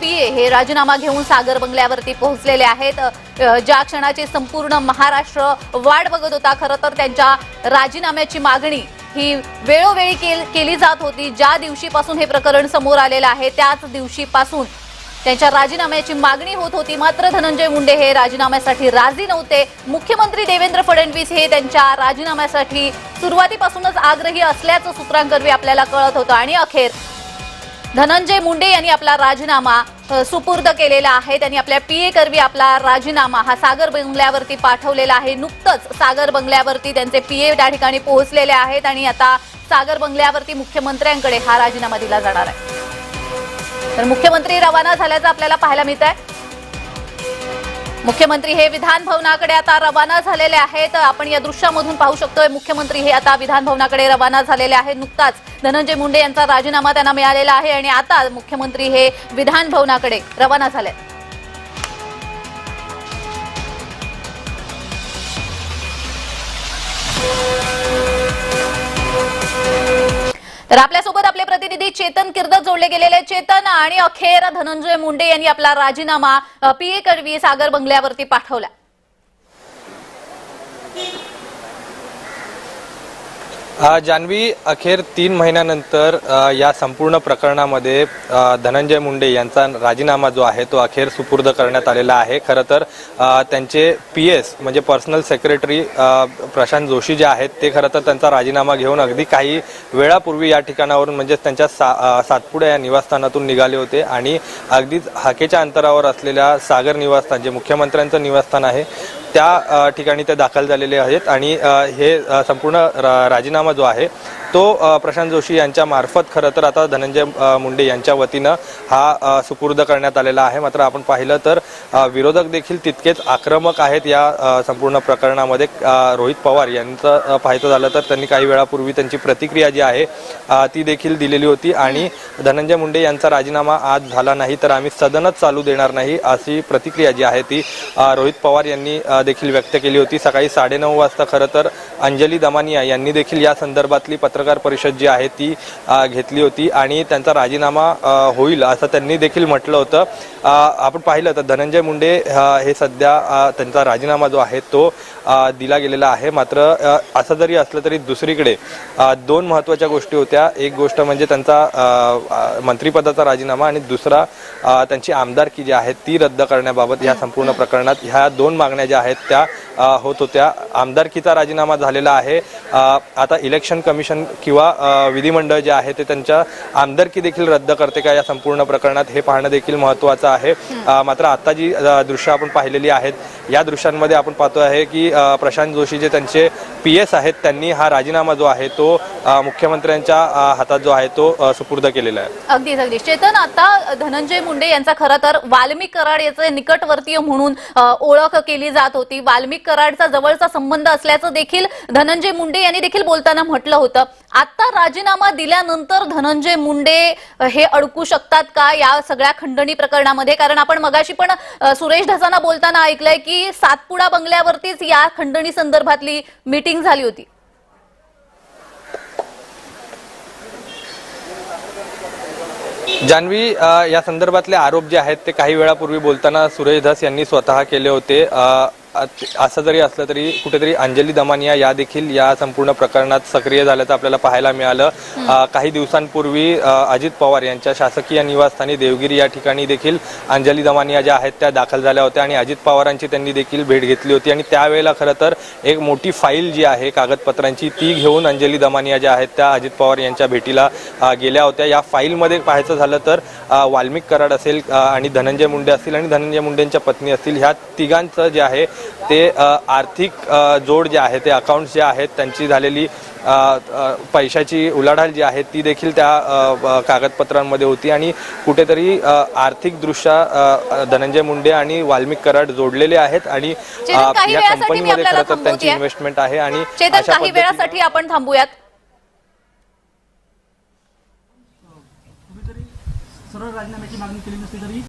PA हे राजीनामा घेऊन सागर बंगल्यावरती पोहोचलेले आहेत. ज्या क्षणाची संपूर्ण महाराष्ट्र वाट बघत होता खरं तर त्यांच्या राजीनाम्याची मागणी ही वेळोवेळी केल- केली जात होती. ज्या दिवशीपासून हे प्रकरण समोर आलेलं आहे त्याच दिवशीपासून त्यांच्या राजीनाम्याची मागणी होत होती. मात्र धनंजय मुंडे हे राजीनाम्यासाठी राजी नव्हते. मुख्यमंत्री देवेंद्र फडणवीस हे त्यांच्या राजीनाम्यासाठी सुरुवातीपासूनच आग्रही असल्याचं सूत्रांकरवी आपल्याला कळत होतं. आणि अखेर धनंजय मुंडे यांनी आपला राजीनामा सुपूर्द केलेला आहे. त्यांनी आपल्या पीए करवी आपला राजीनामा हा सागर बंगल्यावरती पाठवलेला आहे. नुकतंच सागर बंगल्यावरती त्यांचे पीए त्या ठिकाणी पोहोचलेले आहेत आणि आता सागर बंगल्यावरती मुख्यमंत्र्यांकडे हा राजीनामा दिला जाणार आहे. तर मुख्यमंत्री रवाना झाल्याचं आपल्याला पाहायला मिळत आहे मुख्यमंत्री हे विधान भवनाकडे आता रवाना झालेले आहेत. आपण या दृश्यामधून पाहू शकतोय मुख्यमंत्री हे आता विधान भवनाकडे रवाना झालेले आहेत. नुकताच धनंजय मुंडे यांचा राजीनामा त्यांना मिळालेला आहे आणि आता मुख्यमंत्री हे विधान भवनाकडे रवाना झाले तर आपल्यासोबत आपले प्रतिनिधी चेतन किर्दत जोडले गेलेले चेतन आणि अखेर धनंजय मुंडे यांनी आपला राजीनामा पीए कडवी सागर बंगल्यावरती पाठवला. जान्हवी अखेर तीन महिन्यानंतर या संपूर्ण प्रकरणामध्ये धनंजय मुंडे यांचा राजीनामा जो आहे तो अखेर सुपूर्द करण्यात आलेला आहे. खरं तर त्यांचे पी एस म्हणजे पर्सनल सेक्रेटरी प्रशांत जोशी जे आहेत ते खरं तर त्यांचा राजीनामा घेऊन अगदी काही वेळापूर्वी या ठिकाणावरून म्हणजेच त्यांच्या सा अ, सातपुडा या निवासस्थानातून निघाले होते आणि अगदीच हाकेच्या अंतरावर असलेल्या सागर निवासस्थान जे मुख्यमंत्र्यांचं निवासस्थान आहे त्या ठिकाणी ते दाखल झालेले आहेत आणि हे संपूर्ण राजीनामा जो आहे तो प्रशांत जोशी यांच्या मार्फत खरं तर आता धनंजय मुंडे यांच्या वतीनं हा सुपूर्द करण्यात आलेला आहे. मात्र आपण पाहिलं तर विरोधक देखील तितकेच आक्रमक आहेत या संपूर्ण प्रकरणामध्ये. रोहित पवार यांचं पाहायचं झालं तर त्यांनी काही वेळापूर्वी त्यांची प्रतिक्रिया जी आहे ती देखील दिलेली होती. आणि धनंजय मुंडे यांचा राजीनामा आज झाला नाही तर आम्ही सदनच चालू देणार नाही अशी प्रतिक्रिया जी आहे ती रोहित पवार यांनी देखील व्यक्त केली होती. सकाळी साडेनऊ वाजता खरं तर अंजली दमानिया यांनी देखील या संदर्भातली पत्रकार परिषद जी आहे ती घेतली होती आणि त्यांचा राजीनामा होईल असं त्यांनी देखील म्हटलं होतं. आपण पाहिलं तर धनंजय मुंडे हे सध्या त्यांचा राजीनामा जो आहे तो दिला गेलेला आहे. मात्र असं जरी असलं तरी दुसरीकडे दोन महत्त्वाच्या गोष्टी होत्या. एक गोष्ट म्हणजे त्यांचा मंत्रीपदाचा मंत्रिपदाचा राजीनामा आणि दुसरा त्यांची आमदारकी जी आहे ती रद्द करण्याबाबत या संपूर्ण प्रकरणात ह्या दोन मागण्या ज्या आहेत त्या होत होत्या. आमदारकीचा राजीनामा झालेला आहे. आता इलेक्शन कमिशन किंवा विधिमंडळ जे आहे ते त्यांच्या आमदारकी देखील रद्द करते का या संपूर्ण प्रकरणात हे पाहणं देखील महत्त्वाचं आहे. मात्र आता जी दृश्य आपण पाहिलेली आहेत या दृश्यांमध्ये आपण पाहतो आहे की प्रशांत जोशी जे त्यांचे पी एस आहेत त्यांनी हा राजीनामा जो आहे तो मुख्यमंत्र्यांच्या हातात जो आहे तो सुपूर्द केलेला आहे. अगदीच अगदी चेतन आता धनंजय मुंडे यांचा खरं तर वाल्मिक कराड याचे निकटवर्तीय म्हणून ओळख केली जात होती. वाल्मिक कराडचा जवळचा संबंध असल्याचं देखील धनंजय मुंडे यांनी देखील बोलताना म्हटलं होतं. आता राजीनामा दिल्यानंतर धनंजय मुंडे हे अडकू शकतात का या सगळ्या खंडणी प्रकरणामध्ये? कारण आपण मगाशी पण सुरेश ढसांना बोलताना ऐकलंय की सातपुडा बंगल्यावरतीच या खंडणी संदर्भातली मीटिंग झाली होती. जान्हवी या संदर्भातले आरोप जे आहेत ते काही वेळापूर्वी बोलताना सुरेश धस यांनी स्वतः केले होते. असं जरी असलं तरी कुठेतरी अंजली दमानिया या देखील या संपूर्ण प्रकरणात सक्रिय झाल्याचं आपल्याला पाहायला मिळालं. काही दिवसांपूर्वी अजित पवार यांच्या शासकीय निवासस्थानी देवगिरी या ठिकाणी देखील अंजली दमानिया ज्या आहेत त्या दाखल झाल्या होत्या आणि अजित पवारांची त्यांनी देखील भेट घेतली होती. आणि त्यावेळेला खरं तर एक मोठी फाईल जी आहे कागदपत्रांची ती घेऊन अंजली दमानिया ज्या आहेत त्या अजित पवार यांच्या भेटीला गेल्या होत्या. या फाईलमध्ये पाहायचं झालं तर वाल्मिक कराड असेल आणि धनंजय मुंडे असतील आणि धनंजय मुंडेंच्या पत्नी असतील. ह्या तिघांचं जे आहे ते आर्थिक जोड जे आहे ते अकाउंट्स जे आहेत त्यांची झालेली पैशाची उलाढाल जी आहे ती देखील त्या कागदपत्रांमध्ये होती आणि कुठेतरी आर्थिकदृष्ट्या धनंजय मुंडे आणि वाल्मिक कराड जोडलेले आहेत आणि या कंपनीमध्ये खरं तर त्यांची. इन्व्हेस्टमेंट आहे आणि काही वेळासाठी आपण थांबूयात कुठेतरी सरळ राजीनाम्याची मागणी केली नसली तरी